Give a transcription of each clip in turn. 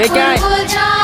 আমরা করব জয় একদিন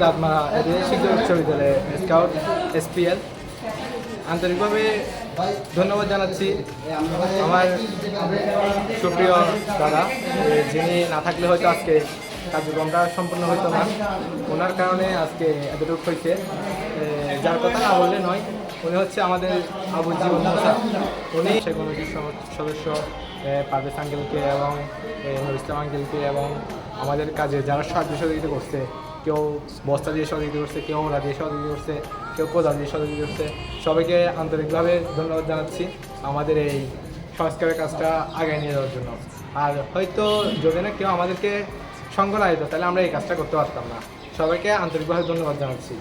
সাবেক দাঁতমারা শিক্ষা উচ্চ বিদ্যালয়ের স্কাউট, এসপিএল। আন্তরিকভাবে ধন্যবাদ জানাচ্ছি আমার সুপ্রিয় দাদা যিনি না থাকলে হয়তো আজকে কার্যক্রমটা সম্পূর্ণ হতো না। ওনার কারণে আজকে এতটুকু হয়েছে যার কথা না বললে নয়, উনি হচ্ছে আমাদের আবুল জীবন উনি সে কমিটির সদস্য পারভেজ আঙ্কেলকে এবং নুর ইসলাম এবং আমাদের কাজে যারা সাহায্য সহযোগিতা করছে কেউ বস্তা দিয়ে সহযোগিতা করছে, কেউ ওরা দিয়ে সহযোগিতা করছে, কেউ কোদা দিয়ে সহযোগিতা করছে। সবাইকে আন্তরিকভাবে ধন্যবাদ জানাচ্ছি আমাদের এই সংস্কারের কাজটা আগে নিয়ে যাওয়ার জন্য। আর হয়তো যদি না কেউ আমাদেরকে সঙ্গ না দিত তাহলে আমরা এই কাজটা করতে পারতাম না। সবাইকে আন্তরিকভাবে ধন্যবাদ জানাচ্ছি।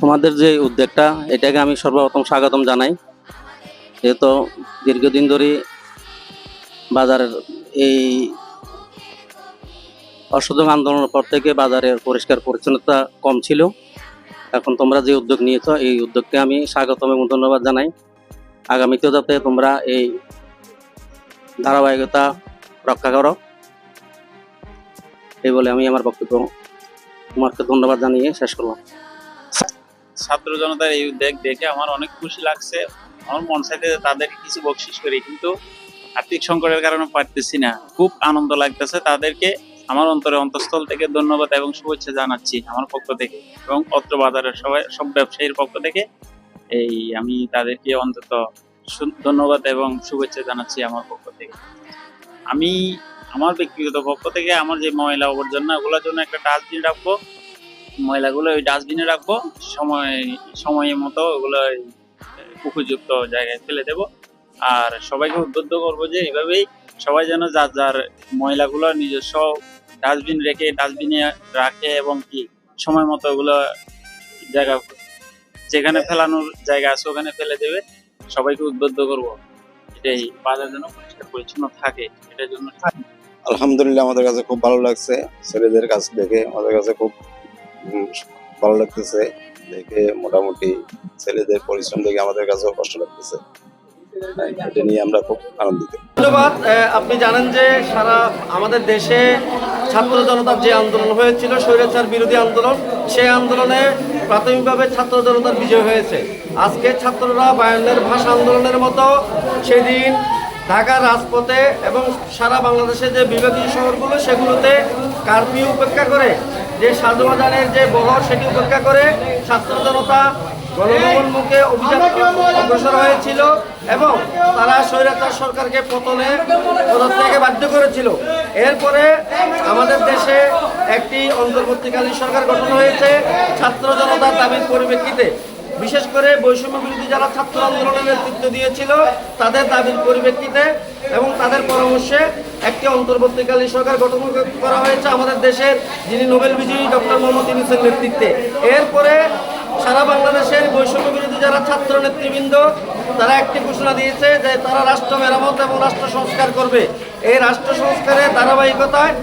তোমাদের যে উদ্যোগটা, এটাকে আমি সর্বপ্রথম স্বাগতম জানাই। যেহেতু দীর্ঘদিন ধরে বাজারের এই অসহযোগ আন্দোলনের পর থেকে বাজারের পরিষ্কার পরিচ্ছন্নতা কম ছিল। এখন তোমরা যে উদ্যোগ নিয়েছ, এই উদ্যোগকে আমি স্বাগতম এবং ধন্যবাদ জানাই। আগামীতেও যাতে তোমরা এই ধারাবাহিকতা রক্ষা করো। এই বলে আমি আমার বক্তব্য তোমাকে ধন্যবাদ জানিয়ে শেষ করলাম। ছাত্র জনতার এই উদ্যোগ দেখে আমার অনেক খুশি লাগছে। আমার মন যে তাদের কিছু বকশিস করি, কিন্তু আর্থিক সংকটের কারণে পারতেছি না। খুব আনন্দ লাগতেছে তাদেরকে। আমার অন্তরে অন্তঃস্থল থেকে ধন্যবাদ এবং শুভেচ্ছা জানাচ্ছি আমার পক্ষ থেকে এবং অত্র বাজারের সবাই, সব ব্যবসায়ীর পক্ষ থেকে। এই আমি তাদেরকে অন্তত ধন্যবাদ এবং শুভেচ্ছা জানাচ্ছি আমার পক্ষ থেকে। আমি আমার ব্যক্তিগত পক্ষ থেকে আমার যে ময়লা আবর্জনা, ওগুলোর জন্য একটা ডাস্টবিন রাখব। ময়লাগুলো ওই ডাস্টবিনে রাখব। সময় সময়ের মতো ওগুলো উপযুক্ত জায়গায় ফেলে দেব। আর সবাইকে উদ্বুদ্ধ করব যে এভাবেই সবাই যেন যার যার ময়লাগুলো নিজস্ব ডাস্টবিন রেখে ডাস্টবিনে রাখে এবং কি সময় মতো ওগুলো জায়গা যেখানে ফেলানোর জায়গা আছে ওখানে ফেলে দেবে। সবাইকে উদ্বুদ্ধ করব। এটাই বাজার যেন পরিষ্কার পরিচ্ছন্ন থাকে এটার জন্য আলহামদুলিল্লাহ আমাদের কাছে খুব ভালো লাগছে। ছেলেদের কাছ দেখে আমাদের কাছে খুব ভালো লাগতেছে। দেখে মোটামুটি ছেলেদের পরিশ্রম দেখে আমাদের কাছেও কষ্ট লাগতেছে। হ্যাঁ, এটা নিয়ে আমরা খুব আনন্দিত। ধন্যবাদ। আপনি জানেন যে সারা আমাদের দেশে ছাত্র জনতার যে আন্দোলন হয়েছিল, স্বৈরাচার বিরোধী আন্দোলন, সেই আন্দোলনে প্রাথমিকভাবে ছাত্র জনতার বিজয় হয়েছে। আজকে ছাত্ররা বায়ান্নের ভাষা আন্দোলনের মতো সেদিন ঢাকার রাজপথে এবং সারা বাংলাদেশে যে বিভাগীয় শহরগুলো, সেগুলোতে কারফিউ উপেক্ষা করে, যে সাজুবাজানের যে বহর, সেটি উপেক্ষা করে ছাত্র জনতা গণভবন মুখে অভিযান অগ্রসর হয়েছিল এবং তারা স্বৈরাচার সরকারকে পতনে পদত্যাগে বাধ্য করেছিল। এরপরে আমাদের দেশে একটি অন্তর্বর্তীকালীন সরকার গঠন হয়েছে ছাত্র জনতার দাবির পরিপ্রেক্ষিতে। বিশেষ করে বৈষম্য বিরোধী যারা ছাত্র আন্দোলনের নেতৃত্ব দিয়েছিল তাদের দাবির পরিপ্রেক্ষিতে এবং তাদের পরামর্শে একটি অন্তর্বর্তীকালীন সরকার গঠন করা হয়েছে আমাদের দেশের যিনি নোবেল বিজয়ী ডক্টর মোহাম্মদ ইউনুসের নেতৃত্বে। এরপরে সারা বাংলাদেশের বৈষম্য বিরোধী যারা ছাত্র নেতৃবৃন্দ, তারা একটি ঘোষণা দিয়েছে যে তারা রাষ্ট্র মেরামত এবং রাষ্ট্র সংস্কার করবে। এই রাষ্ট্র সংস্কারের ধারাবাহিকতায়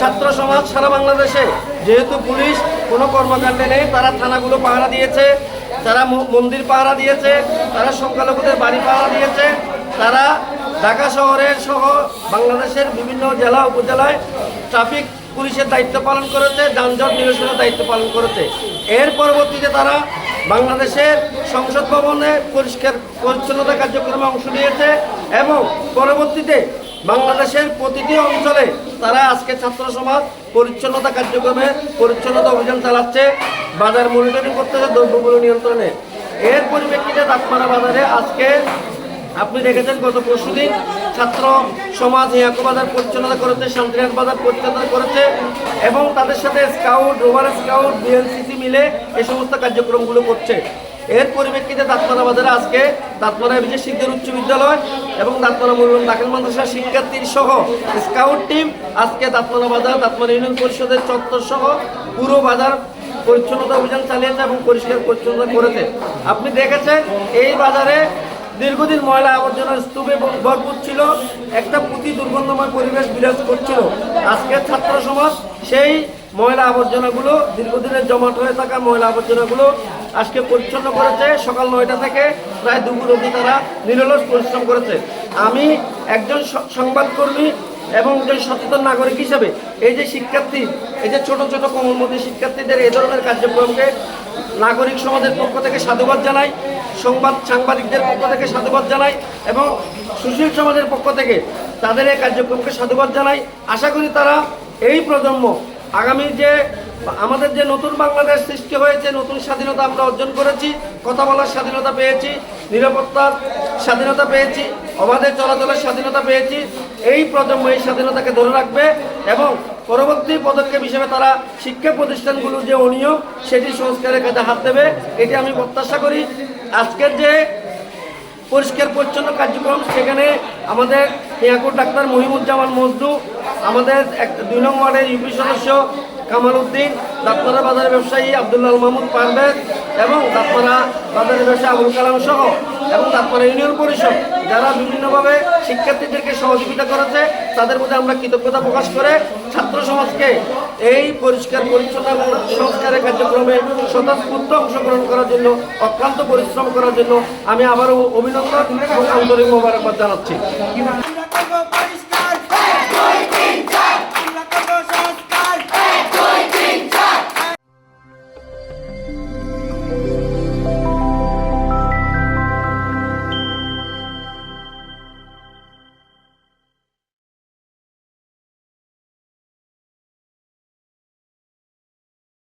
ছাত্র সমাজ সারা বাংলাদেশে, যেহেতু পুলিশ কোনো কর্মকাণ্ডে নেই, তারা থানাগুলো পাহারা দিয়েছে, তারা মন্দির পাহারা দিয়েছে, তারা সংখ্যালঘুদের বাড়ি পাহারা দিয়েছে, তারা ঢাকা শহরের সহ বাংলাদেশের বিভিন্ন জেলা, উপজেলায় ট্রাফিক পুলিশের দায়িত্ব পালন করেছে, যানজট নিরসনের দায়িত্ব পালন করেছে। এর পরবর্তীতে তারা বাংলাদেশের সংসদ ভবনে পরিষ্কার, পরিচ্ছন্নতা কার্যক্রমে অংশ নিয়েছে এবং পরবর্তীতে বাংলাদেশের প্রতিটি অঞ্চলে তারা আজকে ছাত্র সমাজ পরিচ্ছন্নতা কার্যক্রমে পরিচ্ছন্নতা অভিযান চালাচ্ছে, বাজার মনিটরিং করতেছে দ্রব্যগুলো নিয়ন্ত্রণে। এর পরিপ্রেক্ষিতে দাঁতমারা বাজারে আজকে, আপনি দেখেছেন গত পরশু দিন ছাত্র সমাজ ইয়াকু বাজার পরিচালনা করেছে শান্তিনাথ বাজার পরিচালনা করেছে এবং তাদের সাথে স্কাউট রোভার স্কাউট বিএনসিসি মিলে এই সমস্ত কার্যক্রমগুলো করছে। এর পরিপ্রেক্ষিতে দাঁতমারা বাজারে আজকে দাঁতমারা বিজয় শিখদের উচ্চ বিদ্যালয় এবং দাঁতমারা মরুম দাখিল মাদ্রাসার শিক্ষার্থীর সহ স্কাউট টিম আজকে দাঁতমারা বাজার দাঁতমারা ইউনিয়ন পরিষদের চত্বর সহ পুরো বাজার পরিচ্ছন্নতা অভিযান চালিয়েছে এবং পরিষ্কার পরিচ্ছন্নতা করেছে। আপনি দেখেছেন এই বাজারে দীর্ঘদিন ময়লা আবর্জনার স্তূপে ভরপুর ছিল, একটা প্রতি দুর্গন্ধময় পরিবেশ বিরাজ করছিল। আজকে ছাত্র সমাজ সেই ময়লা আবর্জনাগুলো, দীর্ঘদিনের জমাট হয়ে থাকা ময়লা আবর্জনাগুলো আজকে পরিচ্ছন্ন করেছে। সকাল নয়টা থেকে প্রায় দুপুর অবধি তারা নিরলস পরিশ্রম করেছে। আমি একজন সংবাদকর্মী এবং একজন সচেতন নাগরিক হিসেবে এই যে শিক্ষার্থী, এই যে ছোট ছোট কোমলমতি শিক্ষার্থীদের এই ধরনের কার্যক্রমকে নাগরিক সমাজের পক্ষ থেকে সাধুবাদ জানাই, সংবাদ সাংবাদিকদের পক্ষ থেকে সাধুবাদ জানাই এবং সুশীল সমাজের পক্ষ থেকে তাদের এই কার্যক্রমকে সাধুবাদ জানাই। আশা করি তারা এই প্রজন্ম, আগামী যে আমাদের যে নতুন বাংলাদেশ সৃষ্টি হয়েছে, নতুন স্বাধীনতা আমরা অর্জন করেছি, কথা বলার স্বাধীনতা পেয়েছি, নিরাপত্তার স্বাধীনতা পেয়েছি, অবাধে চলাচলের স্বাধীনতা পেয়েছি এই প্রজন্ম এই স্বাধীনতাকে ধরে রাখবে এবং পরবর্তী পদক্ষেপ হিসেবে তারা শিক্ষা প্রতিষ্ঠানগুলোর যে অনিয়ম, সেটি সংস্কারের কাজে হাত দেবে, এটি আমি প্রত্যাশা করি। আজকের যে পরিষ্কার পরিচ্ছন্ন কার্যক্রম, সেখানে আমাদের ইয়াকুর ডাক্তার মহিমুজ্জামান মজদু, আমাদের এক দুই নং ওয়ার্ডের ইউপি সদস্য কামাল উদ্দিন দাঁতমারা বাজারের ব্যবসায়ী আবদুল্লাহ মাহমুদ পারভেজ এবং দাঁতমারা বাজারের ব্যবসায়ী আবুল কালাম সহ এবং তারপরে ইউনিয়ন পরিষদ, যারা বিভিন্নভাবে শিক্ষার্থীদেরকে সহযোগিতা করেছে, তাদের প্রতি আমরা কৃতজ্ঞতা প্রকাশ করে ছাত্র সমাজকে এই পরিষ্কার, পরিচ্ছন্ন এবং সংস্কারের কার্যক্রমে স্বতঃস্ফূর্ত অংশগ্রহণ করার জন্য, অক্লান্ত পরিশ্রম করার জন্য আমি আবারও অভিনন্দন এবং আন্তরিক মোবারকবাদ জানাচ্ছি।